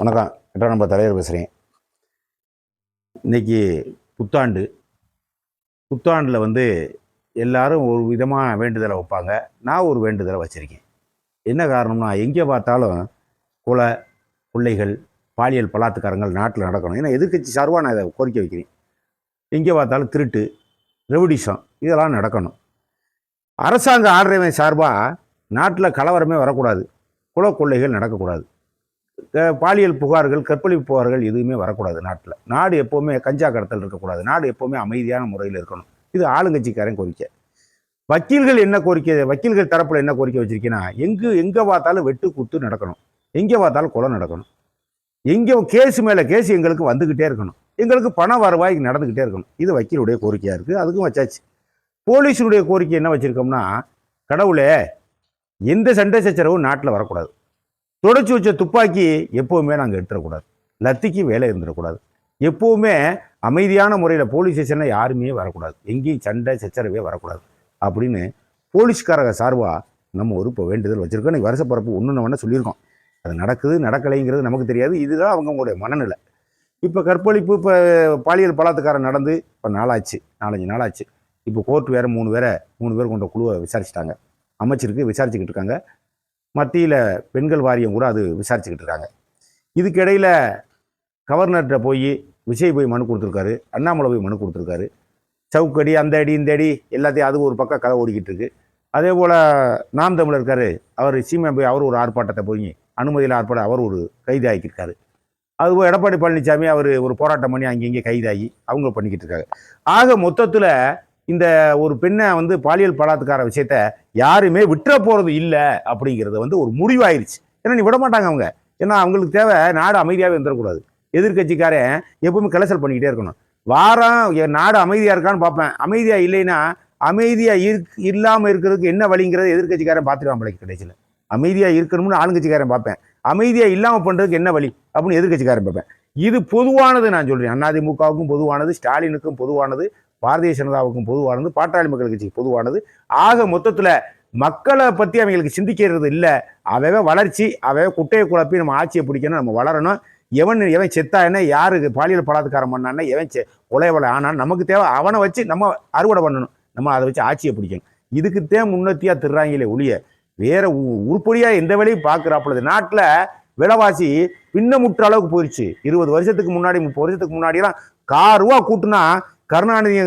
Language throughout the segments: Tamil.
வணக்கம். எட்டாம் நம்பர் தலைவர் பேசுகிறேன் இன்றைக்கி புத்தாண்டு. புத்தாண்டில் வந்து எல்லாரும் ஒரு விதமாக வேண்டுதலை வைப்பாங்க. நான் ஒரு வேண்டுதலை வச்சுருக்கேன். என்ன காரணம்னா எங்கே பார்த்தாலும் கொலை பிள்ளைகள் பாலியல் பலாத்துக்காரங்கள் நாட்டில் நடக்கணும். ஏன்னா எதிர்க்கட்சி சார்பாக நான் இதை கோரிக்கை வைக்கிறேன். எங்கே பார்த்தாலும் திருட்டு ரெவடிஷம் இதெல்லாம் நடக்கணும். அரசாங்க ஆதரவின் சார்பாக நாட்டில் கலவரமே வரக்கூடாது. குல கொள்ளைகள் நடக்கக்கூடாது. பாலியல் புகார்கள் கற்பழிப்பு புகார்கள் எதுவுமே வரக்கூடாது நாட்டில். நாடு எப்போவுமே கஞ்சா கடத்தல் இருக்கக்கூடாது. நாடு எப்போவுமே அமைதியான முறையில் இருக்கணும். இது ஆளுங்கட்சிக்காரன் கோரிக்கை. வக்கீல்கள் என்ன கோரிக்கை வக்கீல்கள் தரப்பில் என்ன கோரிக்கை வச்சிருக்கீங்கன்னா எங்கு எங்கே பார்த்தாலும் வெட்டு குத்து நடக்கணும். எங்கே பார்த்தாலும் கொலை நடக்கணும். எங்கே கேஸ் மேலே கேஸ் எங்களுக்கு வந்துக்கிட்டே இருக்கணும். எங்களுக்கு பண வருவாய் நடந்துக்கிட்டே இருக்கணும். இது வக்கீலுடைய கோரிக்கையாக இருக்குது அதுக்கும் வச்சாச்சு. போலீஸினுடைய கோரிக்கை என்ன வச்சுருக்கோம்னா கடவுளே எந்த சண்டை சச்சரவும் நாட்டில் வரக்கூடாது. தொடச்சி வச்ச துப்பாக்கி எப்போவுமே நாங்கள் எடுத்துடக்கூடாது. லத்திக்கு வேலை இருந்துடக்கூடாது. எப்போவுமே அமைதியான முறையில் போலீஸ் ஸ்டேஷனில் யாருமே வரக்கூடாது. எங்கேயும் சண்டை சச்சரவே வரக்கூடாது. அப்படின்னு போலீஸ்காரங்க சார்பாக நம்ம ஒரு இப்போ வேண்டுதல் வச்சுருக்கோம். இன்றைக்கி வருஷ பிறப்பு ஒன்று ஒன்று சொல்லியிருக்கோம். அது நடக்குது நடக்கலைங்கிறது நமக்கு தெரியாது. இதுதான் அவங்கவுங்களுடைய மனநிலை. இப்போ கற்பழிப்பு இப்போ பாலியல் பலாத்துக்காரன் நடந்து இப்போ நாளாச்சு. நாலஞ்சு நாளாச்சு. இப்போ கோர்ட் வேறு மூணு பேரை மூணு பேர் கொண்ட குழுவை விசாரிச்சிட்டாங்க. அமைச்சிருக்கு விசாரிச்சுக்கிட்டு இருக்காங்க. மத்தியில் பெண்கள் வாரியம் கூட அது விசாரிச்சுக்கிட்டு இருக்காங்க. இதுக்கிடையில் கவர்னர்கிட்ட போய் விஜய் போய் மனு கொடுத்துருக்காரு அண்ணாமலை போய் மனு கொடுத்துருக்காரு. சவுக்கடி அந்த அடி இந்த அடி எல்லாத்தையும் அது ஒரு பக்கம் கதை ஓடிக்கிட்டு இருக்கு. அதே போல் நாம் தமிழர் இருக்கார் அவர் சீமா போய் அவர் ஒரு ஆர்ப்பாட்டத்தை போய் அனுமதியில் ஆர்ப்பாட்டம் அவர் ஒரு கைது ஆக்கியிருக்காரு அதுபோல் எடப்பாடி பழனிசாமி அவர் ஒரு போராட்டம் பண்ணி அங்கே இங்கே கைதாகி அவங்க பண்ணிக்கிட்டு இருக்காங்க. ஆக மொத்தத்தில் இந்த ஒரு பெண்ணை வந்து பாலியல் பலாத்கார விஷயத்த யாருமே விட்டுற போகிறது இல்லை அப்படிங்கிறது வந்து ஒரு முடிவாயிருச்சு. ஏன்னா நீ விட மாட்டாங்க அவங்க. ஏன்னா அவங்களுக்கு தேவை நாடு அமைதியாகவே வந்துடக்கூடாது எதிர்க்கட்சிக்காரன் எப்பவுமே கலசல் பண்ணிக்கிட்டே இருக்கணும். வாரம் என் நாடு அமைதியாக இருக்கான்னு பார்ப்பேன் அமைதியாக இல்லைன்னா அமைதியாக இருக் இல்லாமல் இருக்கிறதுக்கு என்ன வழிங்கிறத எதிர்கட்சிக்காரன் பார்த்துருவான் பிள்ளைக்கு கிடைச்சில அமைதியாக இருக்கணும்னு ஆளுங்கட்சிக்காரன் பார்ப்பேன் அமைதியாக இல்லாமல் பண்ணுறதுக்கு என்ன வழி? அப்படின்னு எதிர்க்கட்சிக்காரன் பார்ப்பேன் இது பொதுவானது நான் சொல்கிறேன் அதிமுகவுக்கும் பொதுவானது ஸ்டாலினுக்கும் பொதுவானது. பாரதிய ஜனதாவுக்கும் பொதுவானது பாட்டாளி மக்கள் கட்சிக்கு பொதுவானது. ஆக மொத்தத்தில் மக்களை பற்றி அவங்களுக்கு சிந்திக்கிறது இல்லை. அவவே வளர்ச்சி அவவே குட்டையை குழப்பி நம்ம ஆட்சியை பிடிக்கணும் நம்ம வளரணும். எவன் எவன் செத்தா என்ன யாருக்கு பாலியல் பலாத்காரம் பண்ணான்னா எவன் செ கொலை ஆனால் நமக்கு தேவை அவனை வச்சு நம்ம அறுவடை பண்ணணும். நம்ம அதை வச்சு ஆட்சியை பிடிக்கணும். இதுக்குத்தே முன்னத்தியாக திருறாங்களே ஒழிய வேற உருப்படியாக எந்த வேலையும் பார்க்குறாப்பொழுது நாட்டில் விலைவாசி பின்னமுற்ற அளவுக்கு போயிடுச்சு இருபது வருஷத்துக்கு முன்னாடி முப்பது வருஷத்துக்கு முன்னாடிலாம் கார் ரூபா கூட்டுனா கருணாநிதி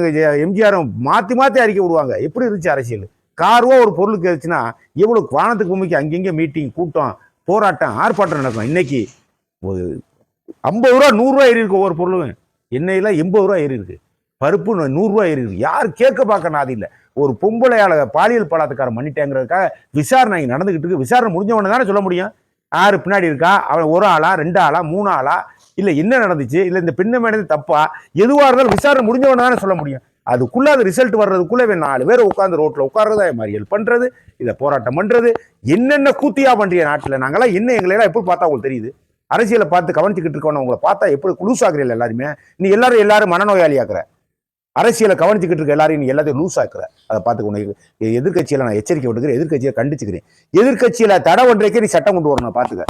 எம்ஜிஆர் மாற்றி மாற்றி அறிக்கை விடுவாங்க. எப்படி இருந்துச்சு அரசியல்? கார்வோ ஒரு பொருளுக்கு இருந்துச்சுன்னா எவ்வளோ வானத்துக்கு பூமிக்கு அங்கங்கே மீட்டிங் கூட்டம் போராட்டம் ஆர்ப்பாட்டம் நடக்கும். இன்னைக்கு ஒரு ஐம்பது ரூபா நூறுரூவா ஏறி இருக்கு ஒவ்வொரு பொருளும். எண்ணெயெல்லாம் எண்பது ரூபா ஏறி இருக்கு. பருப்பு நூறுரூவா ஏறி இருக்கு. யார் கேட்க பார்க்க நாதி இல்லை. ஒரு பொம்பளையால பாலியல் பலாத்காரம் பண்ணிட்டேங்கிறதுக்காக விசாரணை இங்க நடந்துகிட்டு இருக்கு. விசாரணை முடிஞ்ச தானே சொல்ல முடியும். யார் பின்னாடி இருக்கா? அவன் ஒரு ஆளா ரெண்டு ஆளா மூணு ஆளா? இல்லை என்ன நடந்துச்சு? இல்லை இந்த பெண்ணை மேனது தப்பா? எதுவாக இருந்தாலும் விசாரணை முடிஞ்சவன தானே சொல்ல முடியும். அதுக்குள்ளே அது ரிசல்ட் வர்றதுக்குள்ளே நாலு பேர் உட்காந்து ரோட்டில் உட்கார்றதா மறியல் பண்ணுறது இதை போராட்டம் பண்ணுறது என்னென்ன கூத்தியா பண்ணுறிய நாட்டில்? நாங்களாம் என்ன எங்களையெல்லாம் எப்படி பார்த்தா உங்களுக்கு தெரியுது? அரசியலை பார்த்து கவனிச்சுக்கிட்டு இருக்கணும் உங்களை பார்த்தா எப்படி குலூஸ் ஆக்குறீங்க எல்லாருமே? நீ எல்லாரும் எல்லாரும் மனநோயாளியாக்குற. அரசியலை கவனிச்சுக்கிட்டு இருக்க எல்லாரையும் நீ எல்லாத்தையும் லூஸ் ஆக்குற அதை பார்த்து உனக்கு எதிர்க்கட்சியில் நான் எச்சரிக்கை விட்டுக்கிறேன் எதிர்கட்சியை கண்டிச்சுக்கிறேன். எதிர்க்கட்சியில் தடை ஒன்றைக்கே நீ சட்டம் கொண்டு வரணும் பார்த்துக்க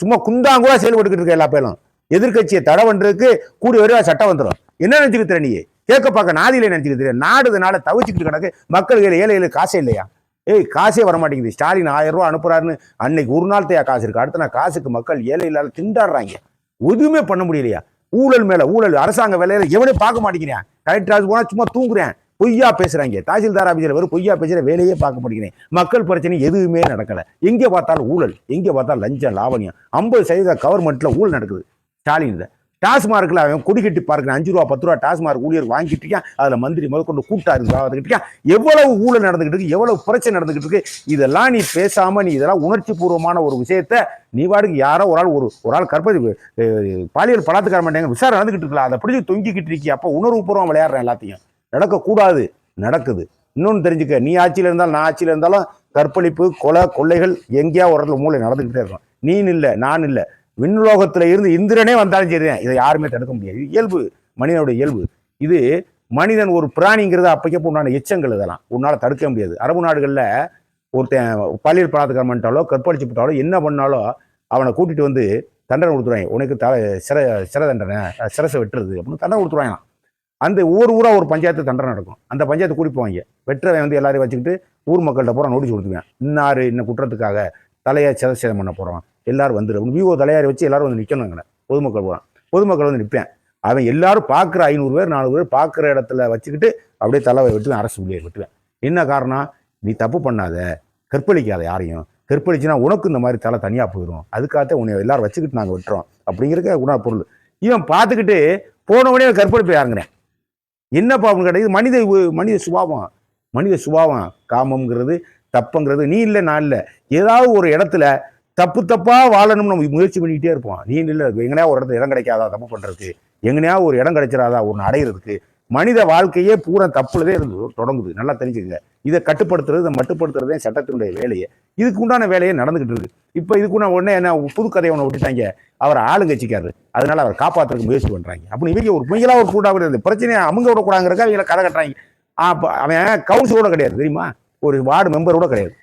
சும்மா குந்தாங்கூட செயல்பட்டுக்கிட்டு இருக்க எல்லா பேரும். எதிர்கட்சியை தடை பண்ணுறதுக்கு கூடி வருவா சட்டம் வந்துடும் என்ன நினைச்சுக்கிற நீ? கேட்க பார்க்க நாதியில நினைச்சுக்கிட்டு நாடுதுனால தவிச்சுக்கிட்டு கிடக்கு. மக்கள் கையில ஏழை ஏழை காசே இல்லையா? ஏய் காசே வர மாட்டேங்குது ஸ்டாலின் ஆயிரம் ரூபா அனுப்புறாருன்னு அன்னைக்கு ஒரு நாள் தேயா காசு இருக்கு. அடுத்த நான் காசுக்கு மக்கள் ஏழை இல்லாத திண்டாடுறாங்க. எதுவுமே பண்ண முடியலையா? ஊழல் மேலே ஊழல் அரசாங்க வேலையில் எவனே பார்க்க மாட்டேங்கிறேன். கலெக்டர் ஆஃபீஸ் போனால் சும்மா தூங்குறேன். பொய்யா பேசுறாங்க. தாசில்தார் ஆபீஸ்ல வரும் பொய்யா பேசுகிற வேலையே பார்க்க மாட்டேங்கிறேன் மக்கள் பிரச்சனை எதுவுமே நடக்கல. எங்கே பார்த்தாலும் ஊழல் எங்கே பார்த்தாலும் லஞ்சம் லாவணியம். ஐம்பது சதவீத கவர்மெண்ட்டில் ஊழல் நடக்குது. ஸ்டாலின் டாஸ்மார்க்கில் அவன் குடி கட்டி அஞ்சு ரூபா பத்து ரூபா டாஸ்மார்க் ஊழியர் வாங்கிட்டு இருக்கான். அதில் மந்திரி முதற்கொண்டு கூட்டாரு பார்த்துக்கிட்டு இருக்கான். எவ்வளவு ஊழல் நடந்துகிட்டு இருக்கு எவ்வளவு பிரச்சனை நடந்துகிட்டு இருக்கு இதெல்லாம் நீ பேசாமல் நீ இதெல்லாம் உணர்ச்சி பூர்வமான ஒரு விஷயத்த நீ பாட்டுக்கு யாரோ ஒரு ஆள் ஒரு ஒரு ஆள் கற்பதி பாலியல் பலாத்துக்கார மாட்டேங்க விசாரணை நடந்துகிட்டு இருக்கலாம் அதை பிடிச்சி தொங்கிக்கிட்டு இருக்கி அப்போ உணர்வு பூர்வம் விளையாடுறேன் எல்லாத்தையும். நடக்கக்கூடாது. நடக்குது. இன்னொன்று தெரிஞ்சுக்க நீ ஆட்சியில் இருந்தாலும் நான் ஆட்சியில் இருந்தாலும் கற்பழிப்பு கொலை கொள்ளைகள் எங்கேயா ஒரு இடத்துல மூளை நடந்துக்கிட்டே இருக்கும். நீ இல்லை நான் இல்லை விண்ணுலோகத்தில் இருந்து இந்திரனே வந்தாலும் சரிதான் இதை யாருமே தடுக்க முடியாது. இயல்பு மனிதனுடைய இயல்பு. இது மனிதன் ஒரு பிராணிங்கிறது அப்பக்கப்போ உண்டான எச்சங்கள் இதெல்லாம். உன்னால் தடுக்க முடியாது. அரபு நாடுகளில் ஒருத்தன் பாலியல் பலாத்காரம் பண்ணிட்டாலோ கற்பழிச்சு போட்டாலோ என்ன பண்ணாலோ அவனை கூட்டிகிட்டு வந்து தண்டனை கொடுத்துருவாங்க. உனக்கு தலை சிற சிற தண்டனை சிரசை வெட்டுறது அப்படின்னு தண்டனை கொடுத்துருவாங்களாம். அந்த ஊர் ஊராக ஒரு பஞ்சாயத்து தண்டனை நடக்கும். அந்த பஞ்சாயத்து கூட்டி போவாங்க. வெட்டுறவன் வந்து எல்லாரையும் வச்சுக்கிட்டு ஊர் மக்கள்கிட்ட பூரா நோட்டீஸ் கொடுத்துருவேன் இன்னார் இன்ன குற்றத்துக்காக தலையை சதசேதம் பண்ண போகிறோம் எல்லாரும் வந்துடும் விஓ தலையாரி வச்சு எல்லாரும் வந்து நிற்கணுங்க பொதுமக்கள் பூரா. பொதுமக்கள் வந்து நிற்பேன் அவன் எல்லாரும் பார்க்குற ஐநூறு பேர் நானூறு பேர் பார்க்குற இடத்துல வச்சுக்கிட்டு அப்படியே தலைவை வெட்டுவேன் அரசு ஊழியர் வெட்டுவேன். என்ன காரணம்? நீ தப்பு பண்ணாத. கற்பழிக்காத யாரையும். கற்பழிச்சுனா உனக்கு இந்த மாதிரி தலை தனியாக போயிடும் அதுக்காகத்தான் உன்னை எல்லாரும் வச்சுக்கிட்டு நாங்கள் வெட்டுறோம். அப்படிங்கிறக்க உணவு பொருள். இவன் பார்த்துக்கிட்டு போன உடனே கற்பழிப்பு யாருங்கிறேன்? என்ன பாவம் கிடையாது மனித மனித சுபாவம். மனித சுபாவம். காமம்ங்கிறது தப்புங்கிறது நீ இல்லை நான் இல்லை. ஏதாவது ஒரு இடத்துல தப்பு தப்பாக வாழணும்னு நம்ம முயற்சி பண்ணிக்கிட்டே இருப்போம். நீ இல்லை எங்கனையா ஒரு இடத்துல இடம் கிடைக்காதா தப்பு பண்ணுறதுக்கு எங்கனையா ஒரு இடம் கிடைச்சிடாதா ஒன்று அடையிறதுக்கு. மனித வாழ்க்கையே பூரா தப்புலதே இருந்து தொடங்குது. நல்லா தெரிஞ்சுக்கங்க. இதை கட்டுப்படுத்துறது இதை மட்டுப்படுத்துறதே சட்டத்தினுடைய வேலையை. இதுக்கு உண்டான வேலையே நடந்துகிட்டு இருக்கு. இப்போ இதுக்குண்டான உடனே என்ன புது கதையை ஒன்று விட்டுட்டாங்க. அவர் ஆளுங்கட்சிக்காரரு அதனால அவர் காப்பாற்றுறதுக்கு முயற்சி பண்ணுறாங்க அப்படி இவங்க ஒரு பொய்யலா ஒரு கூட்டாக கூட பிரச்சனையை அவங்க விடக்கூடாங்கிறக்க அவங்கள கதை கட்டுறாங்க. அப்போ அவன் கவுன்சிலோட கிடையாது தெரியுமா? ஒரு வார்டு மெம்பர் கூட கிடையாது.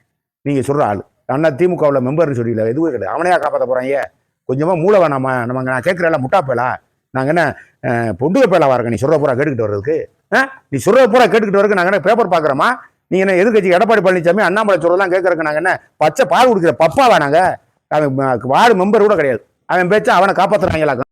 நீங்கள் சொல்கிற ஆள். அண்ணா திமுகவில் மெம்பர்னு சொல்லல எதுவும் கிடையாது. அவனையா காப்பாற்ற போகிறாங்க கொஞ்சமாக மூளை வேணாமா? நம்ம நான் கேட்குறேன் முட்டாப்பேலா நாங்கள் என்ன பொண்டுக பேலாவா இருக்க நீ சொல்கிற பூரா கேட்டுக்கிட்டு வர்றதுக்கு? ஆ? நீ சொல்கிற பூரா கேட்டுக்கிட்டு வரதுக்கு நாங்கள் என்ன பேப்பர் பார்க்குறோமா? நீ என்ன எதிர்கட்சி எடப்பாடி பழனிசாமி அண்ணாமலை சொல்கிறதெல்லாம் கேட்குறக்கு நாங்கள் என்ன பச்சை பால் குடிக்கிற பப்பா வேணாங்க அவன் வார்டு மெம்பர் கூட கிடையாது. அவன் பேச்சா அவனை காப்பாற்றுறாங்களாக்கும்